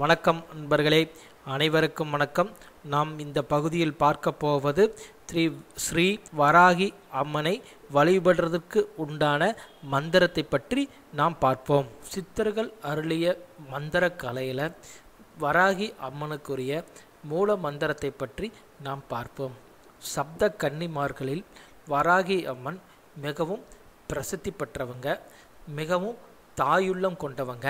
வணக்கம் நண்பர்களே அனைவருக்கும் வணக்கம். நாம் இந்த பகுதியில் பார்க்க போவது ஸ்ரீ ஸ்ரீ வராகி அம்மனை வழிபடுறதுக்கு உண்டான மந்திரத்தை பற்றி நாம் பார்ப்போம். சித்தர்கள் அருளிய மந்திர கலையில் வராகி அம்மனுக்குரிய மூல மந்திரத்தை பற்றி நாம் பார்ப்போம். சப்த கன்னிமார்களில் வராகி அம்மன் மிகவும் பிரசித்தி பெற்றவங்க மிகவும் தாயுள்ளம் கொண்டவங்க.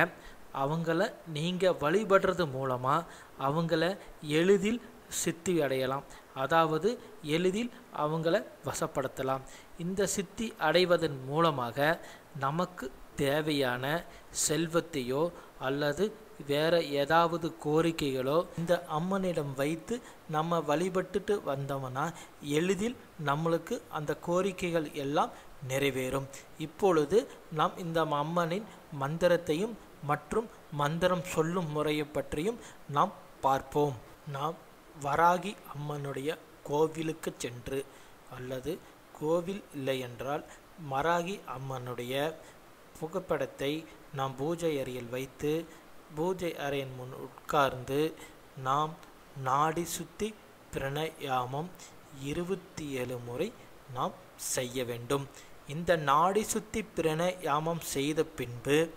அவங்கள நீங்கள் வழிபடுறது மூலமாக அவங்கள எளிதில் சித்தி அடையலாம். அதாவது எளிதில் அவங்கள வசப்படுத்தலாம். இந்த சித்தி அடைவதன் மூலமாக நமக்கு தேவையான செல்வத்தையோ அல்லது வேற ஏதாவது கோரிக்கைகளோ இந்த அம்மனிடம் வைத்து நம்ம வழிபட்டுட்டு வந்தோம்னா எளிதில் நம்மளுக்கு அந்த கோரிக்கைகள் எல்லாம் நிறைவேறும். இப்பொழுது நாம் இந்த அம்மனின் மந்திரத்தையும் மற்றும் மந்திரம் சொல்லும் முறையை பற்றியும் நாம் பார்ப்போம். நாம் வராகி அம்மனுடைய கோவிலுக்கு சென்று அல்லது கோவில் இல்லையென்றால் மராகி அம்மனுடைய புகைப்படத்தை நாம் பூஜை அறையில் வைத்து பூஜை அறையின் முன் உட்கார்ந்து நாம் நாடி சுத்தி பிரணயாமம் இருபத்தி ஏழு முறை நாம் செய்ய வேண்டும். இந்த நாடி சுத்தி பிரணயாமம் செய்த பின்பு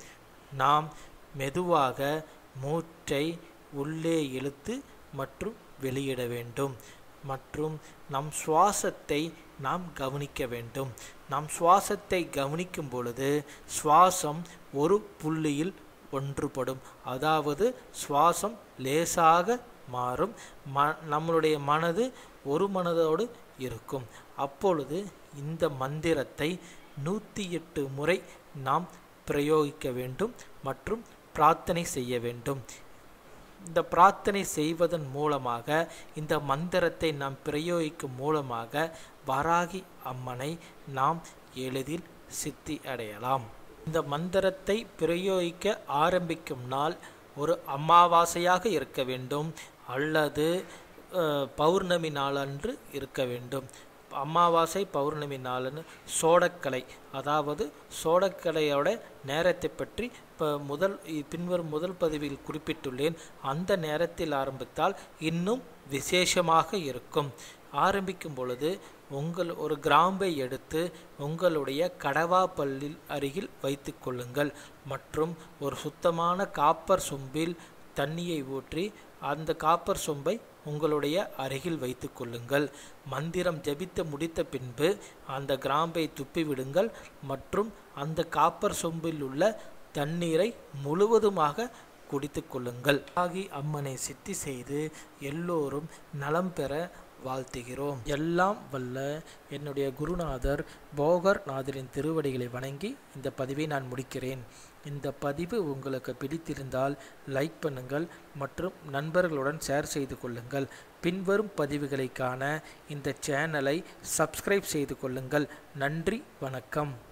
நாம் மெதுவாக மூச்சை உள்ளே இழுத்து மற்றும் வெளியிட வேண்டும். மற்றும் நம் சுவாசத்தை நாம் கவனிக்க வேண்டும். நம் சுவாசத்தை கவனிக்கும் பொழுது சுவாசம் ஒரு புள்ளியில் ஒன்றுபடும். அதாவது சுவாசம் லேசாக மாறும். ம நம்மளுடைய மனது ஒரு மனதோடு இருக்கும். அப்பொழுது இந்த மந்திரத்தை நூற்றி எட்டு முறை நாம் பிரயோகிக்க வேண்டும் மற்றும் பிரார்த்தனை செய்ய வேண்டும். இந்த பிரார்த்தனை செய்வதன் மூலமாக இந்த மந்திரத்தை நாம் பிரயோகிக்கும் மூலமாக வராகி அம்மனை நாம் எளிதில் சித்தி அடையலாம். இந்த மந்திரத்தை பிரயோகிக்க ஆரம்பிக்கும் நாள் ஒரு அமாவாசையாக இருக்க வேண்டும் அல்லது பௌர்ணமி நாளன்று இருக்க வேண்டும். அமாவாசை பௌர்ணமி நாள்னு சோடக்கலை. அதாவது சோடக்கலையோட நேரத்தை பற்றி இப்போ முதல் பின்வரும் முதல் பதிவில் குறிப்பிட்டுள்ளேன். அந்த நேரத்தில் ஆரம்பித்தால் இன்னும் விசேஷமாக இருக்கும். ஆரம்பிக்கும் பொழுது உங்கள் ஒரு கிராம்பை எடுத்து உங்களுடைய கடவா பல்லில் அருகில் வைத்து கொள்ளுங்கள். மற்றும் ஒரு சுத்தமான காப்பர் சொம்பில் தண்ணியை ஊற்றி அந்த காப்பர் சொம்பை உங்களுடைய அருகில் வைத்து கொள்ளுங்கள். மந்திரம் ஜபித்து முடித்த பின்பு அந்த கிராம்பை துப்பிவிடுங்கள். மற்றும் அந்த காப்பர் சொம்பில் உள்ள தண்ணீரை முழுவதுமாக குடித்து கொள்ளுங்கள். ஆகி அம்மனை சித்தி செய்து எல்லோரும் நலம் பெற வாழ்த்துகிறோம். எல்லாம் வல்ல என்னுடைய குருநாதர் போகர் நாதரின் திருவடிகளை வணங்கி இந்த பதிவை நான் முடிக்கிறேன். இந்த பதிவு உங்களுக்கு பிடித்திருந்தால் லைக் பண்ணுங்கள் மற்றும் நண்பர்களுடன் ஷேர் செய்து கொள்ளுங்கள். பின்வரும் பதிவுகளை காண இந்த சேனலை சப்ஸ்கிரைப் செய்து கொள்ளுங்கள். நன்றி வணக்கம்.